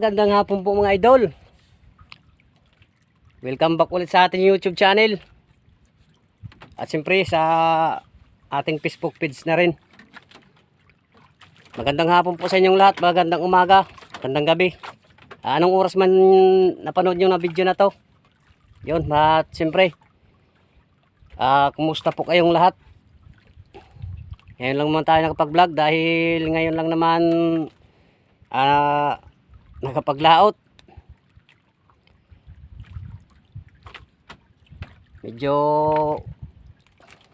Magandang hapon po mga idol. Welcome back ulit sa ating YouTube channel. At siyempre sa ating Facebook page na rin. Magandang hapon po sa inyong lahat. Magandang umaga. Magandang gabi. Ah, anong oras man napanood nyo na video na to? Yun, at siyempre. Ah, kumusta po kayong lahat? Ngayon lang naman tayo nakapag-vlog dahil ngayon lang naman ah, nakapaglaot. Medyo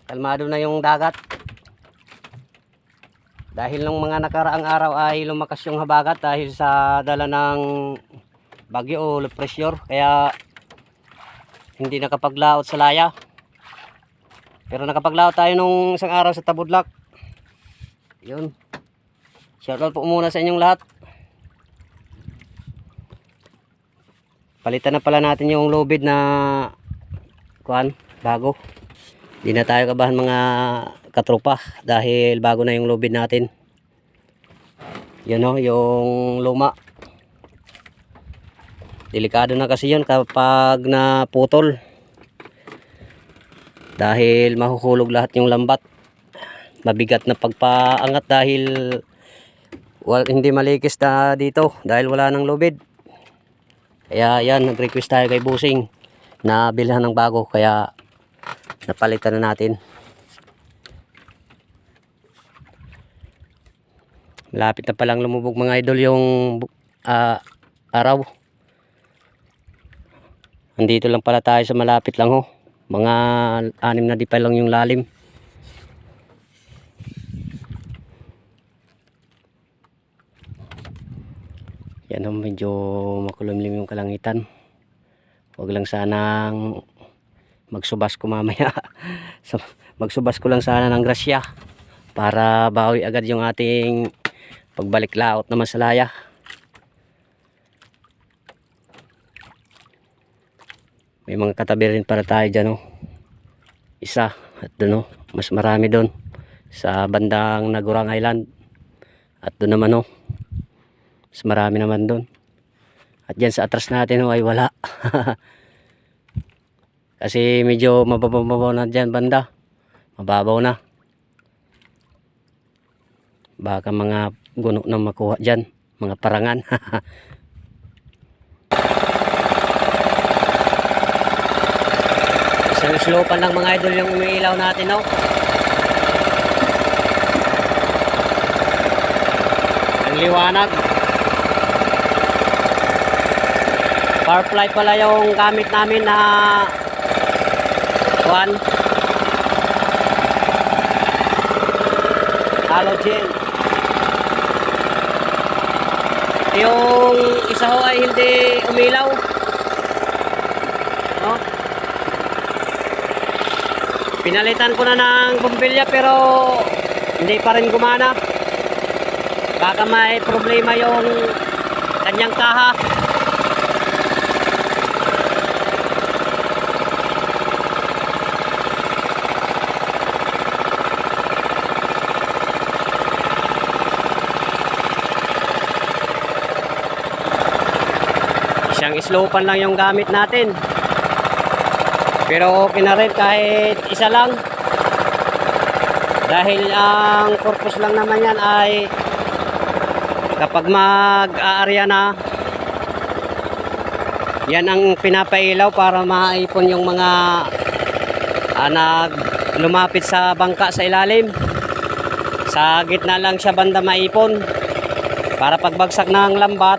kalmado na yung dagat. Dahil nung mga nakaraang araw ay lumakas yung habagat dahil sa dala ng bagyo o low pressure. Kaya hindi nakapaglaot sa laya. Pero nakapaglaot tayo nung isang araw sa Tabudlak. Yun. Shoutout po muna sa inyong lahat. Palitan na pala natin yung lubid na kuan bago. Di na tayo kabahan mga katropa dahil bago na yung lubid natin. Yun o, yung luma. Delikado na kasi yun kapag naputol. Dahil mahuhulog lahat yung lambat. Mabigat na pagpaangat dahil wal, hindi malikis na dito dahil wala nang lubid. Kaya yan, nag-request tayo kay Busing na bilhan ng bago kaya napalitan na natin. Malapit na palang lumubog mga idol yung ah, araw. Andito lang pala tayo sa malapit lang ho. Mga anim na di pa lang yung lalim. Yan ho, medyo makulimlim yung kalangitan. Huwag lang sanang magsubas ko mamaya. so, magsubas ko lang sana ng grasya para bawi agad yung ating pagbalik laot naman sa laya. May mga katabi rin para tayo dyan, oh. Isa. At doon, oh. Mas marami doon. Sa bandang Nagurang Island. At doon naman, oh. Mas marami naman doon. At dyan sa atras natin, oh, ay wala. Kasi medyo mababaw na dyan banda. Mababaw na. Baka mga guno na makuha dyan. Mga parangan. Isang slopan lang mga idol yung umiilaw natin, oh. Ang liwanag. Powerfly pala yung gamit namin na Juan. Halogen. Yung isa ho ay hindi umilaw. No? pinalitan ko na ng bumbilya pero hindi pa rin gumana. Baka may problema yung kanyang kaha slopan lang yung gamit natin. Pero okay na rin kahit isa lang. Dahil ang purpose lang naman yan ay kapag mag-aarya na Yan ang pinapailaw para maipon yung mga ah, nag lumapit sa bangka sa ilalim. Sa gitna lang siya banda maipon. Para pagbagsak ng lambat,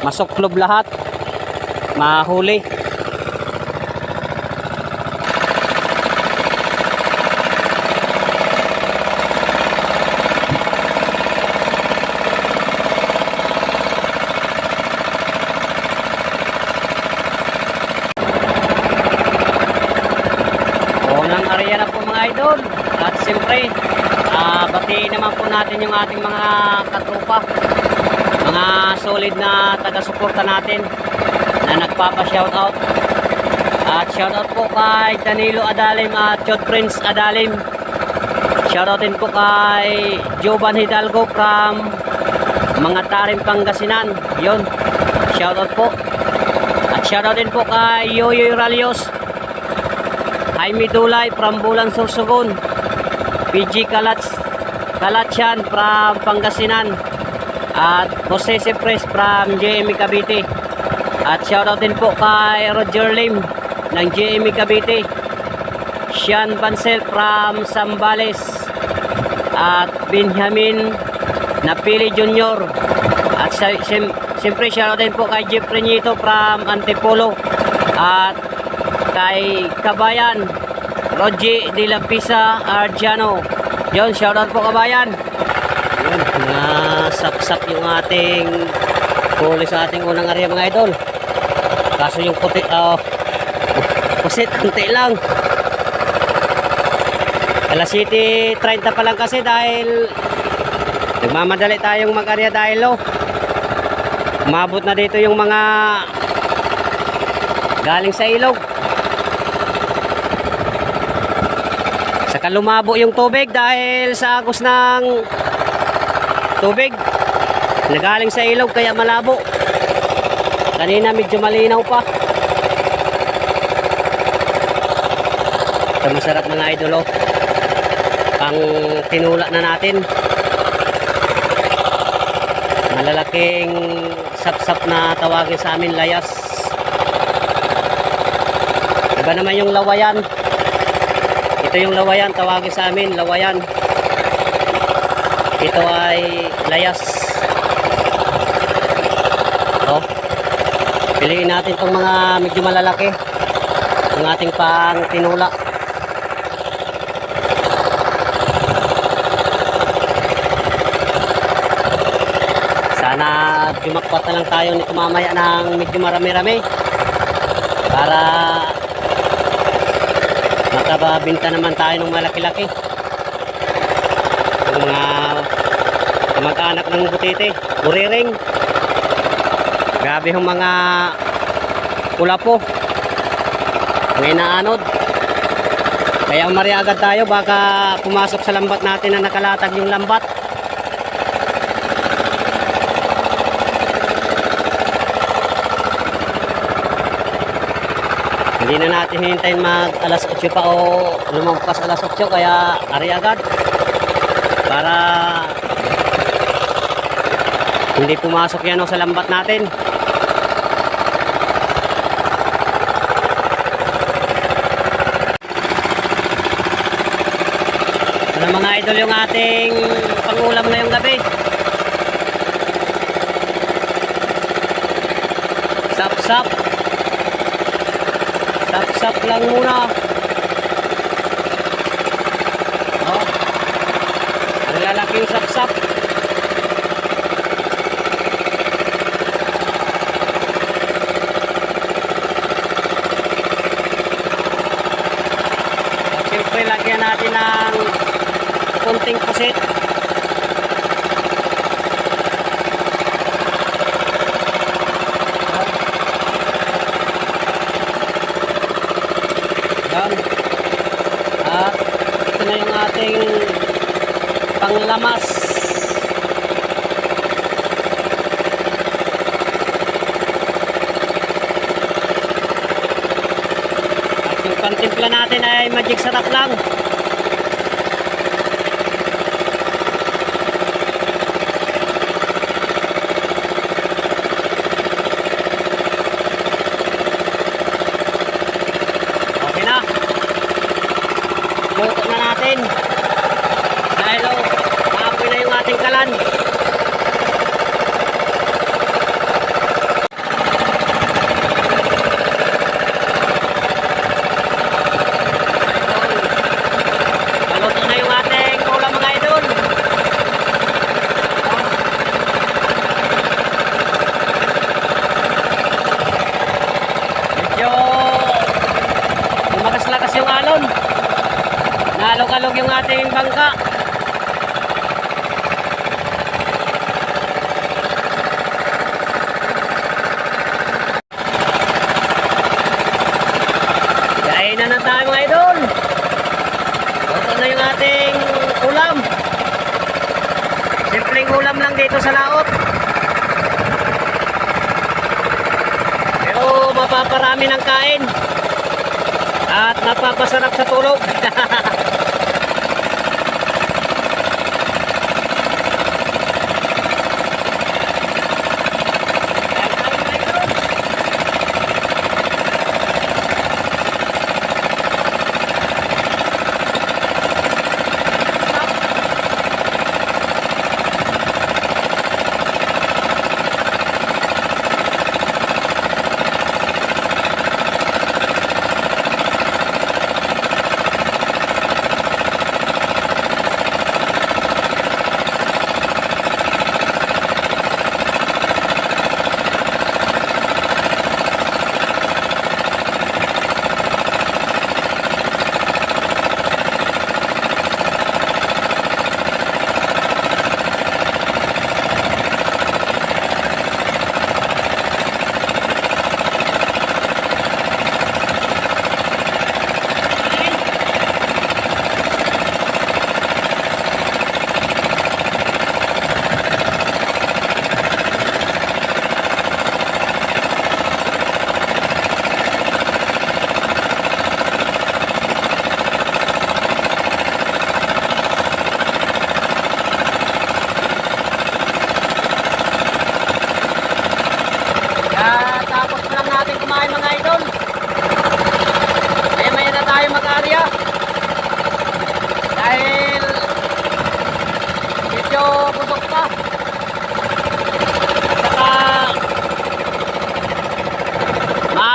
masuklob lahat. Mahuli. Unang area na po mga idol. At siyempre, ah batiin naman po natin yung ating mga katrupa. Mga solid na taga-suporta natin na nagpapa-shoutout. At shoutout po kay Danilo Adalim at Chod Prince Adalim. Shoutout din po kay Jovan Hidalgo from mga Tarim Pangasinan. Yun. Shoutout po. At shoutout din po kay Yoyoy Ralios Jaime Dulay from Bulan Sorsogon. PG Kalats Kalatyan from Pangasinan. At Jose Cipres from JME Cavite. At shoutout din po kay Roger Lim ng JME Cavite. Sean Bansel from Sambales. At Benjamin Napili Jr. At siyempre shoutout din po kay Jeffrey Nito from Antipolo. At kay Kabayan Roji de la Pisa Arjano yun shoutout po Kabayan yun nasapsap yung ating huli sa ating unang area mga idol. Kaso yung puti uh, pusit kunti lang. Alas 7.30 pa lang kasi dahil nagmamadali tayong mag-area dahil oh, umabot na dito yung mga galing sa ilog. Saka lumabo yung tubig dahil sa agos ng tubig. Nagaling sa ilog kaya malabo. Kanina medyo malinaw pa. Ito masarap mga idolo. Pang tinula na natin. Malalaking sap-sap na tawagin sa amin layas. Iba naman yung lawayan. Ito yung lawayan, tawagin sa amin, lawayan. Ito ay layas. Oh. Piliin natin itong mga medyo malalaki. Ang ating pang tinula. Sana jumakpat lang tayo nito mamaya ng medyo marami-rami. Para makababinta naman tayo ng malaki-laki yung mga mag-anak ng butite buriring grabe yung mga ulapo may naanod. Kaya umari agad tayo baka pumasok sa lambat natin na nakalatag yung lambat. Hindi na natin hintayin mag alas 8 pa o lumampas alas 8 kaya ari agad. Para hindi pumasok yan o sa lambat natin. Ano mga idol yung ating pangulam ngayong gabi? Sap-sap. Sap-sap lang muna. Oh. Ang lalaking sap-sap. At siyempre, lagyan natin ng kunting pusit. Yan. At ito na yung ating panglamas. Pantimpla natin ay magic sarap lang. dyan. Maluto na yung ating ulam mga idol. Medyo lumakas-lakas yung alon. Nalog-alog yung ating bangka.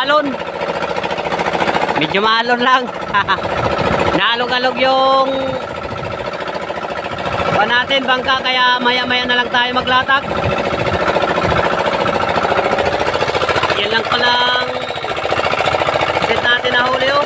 Maalon. Medyo maalon lang. Nalog-alog yung pa natin bangka kaya maya maya na lang tayo maglatag. Yan lang palang set natin na huli oh.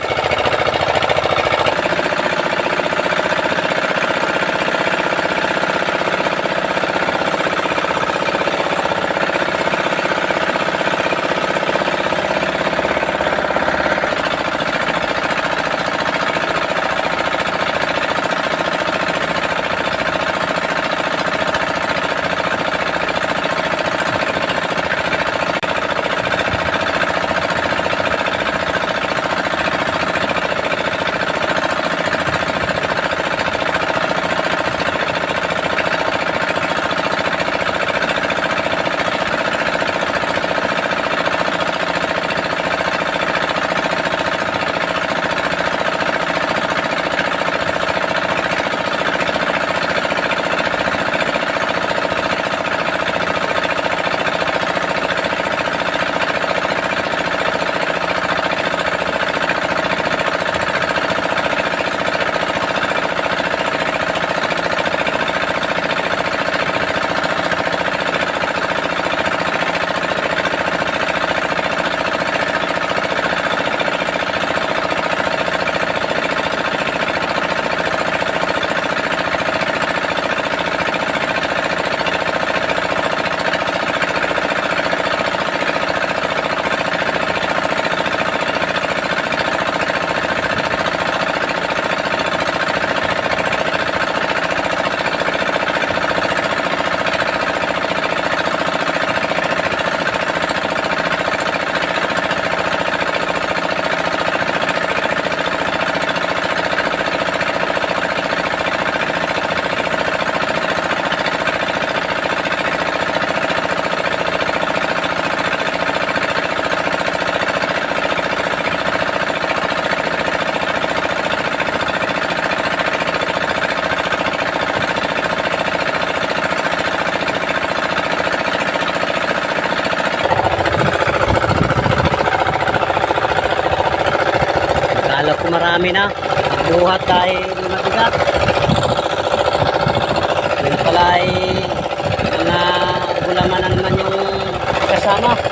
Marami na. Buhat dahil mabigat. Yun pala ay mga gulaman na naman yung kasama.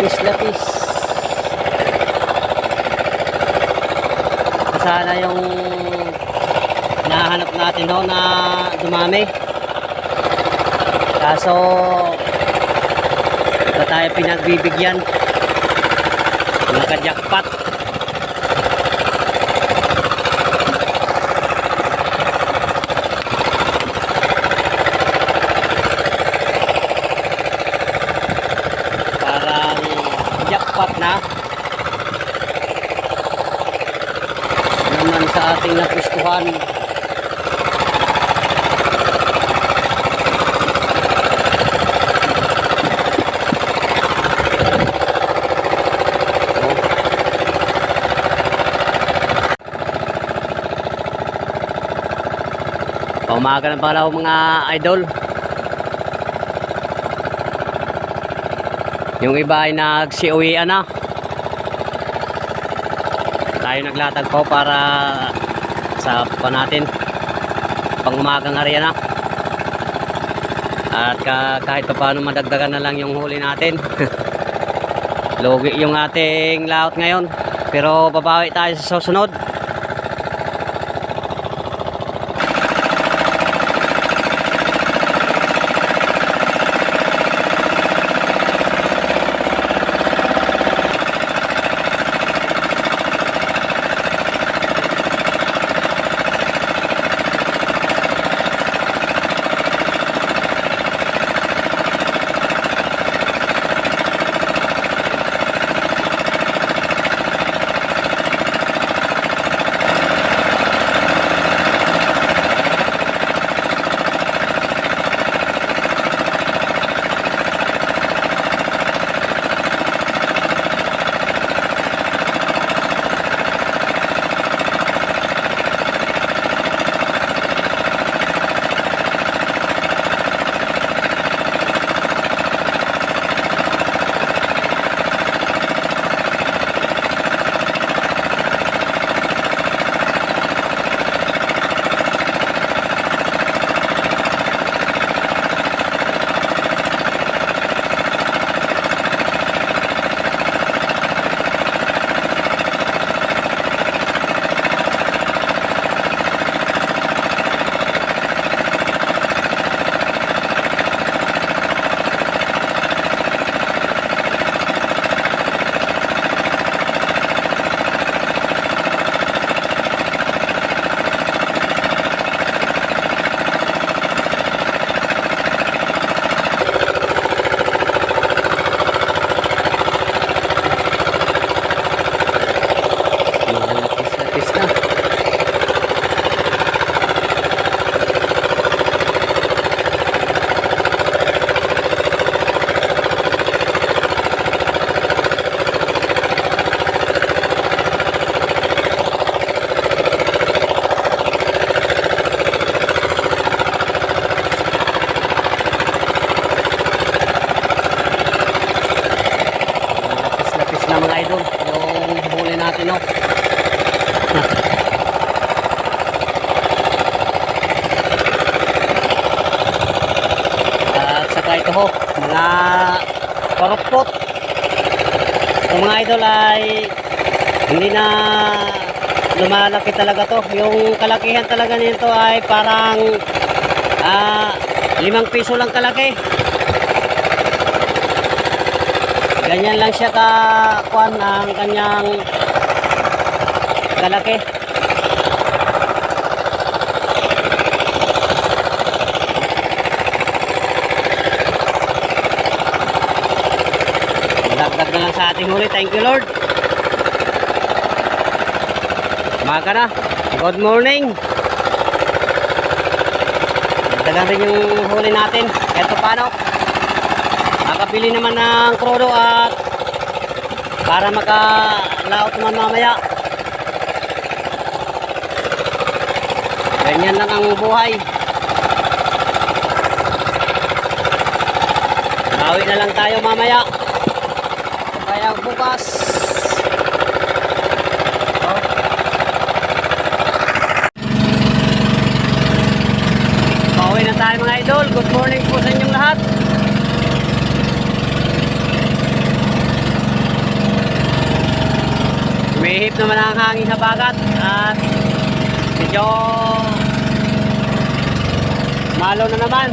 Lapis-lapis. Sana yung nahanap natin ho na dumami. Kaso ba tayo pinagbibigyan? Naka-jackpot. Parang jackpot na. Naman sa ating napustuhan. Paumaga ng pala mga idol. Yung iba ay nagsiuwian na. Tayo naglatag po para sa pa natin. Pang umagang area na. At ka, kahit pa paano madagdagan na lang yung huli natin. Logi yung ating layout ngayon. Pero babawi tayo sa susunod. Hindi na lumalaki talaga to. Yung kalakihan talaga nito ay parang ah, limang piso lang kalaki. Ganyan lang siya ka kuan ang kanyang kalaki. Dagdag na lang sa ating huli. Thank you Lord. Umaga na. Good morning. Dagdagan rin yung huli natin. Pa paano. Makapili naman ng krodo at para makalaot naman mamaya. Ganyan lang ang buhay. Bawi na lang tayo mamaya. Kaya bukas. Oh. Bawi na tayo mga idol. Good morning po sa inyong lahat. Umihip naman ang hangin sa bagat at medyo malo na naman.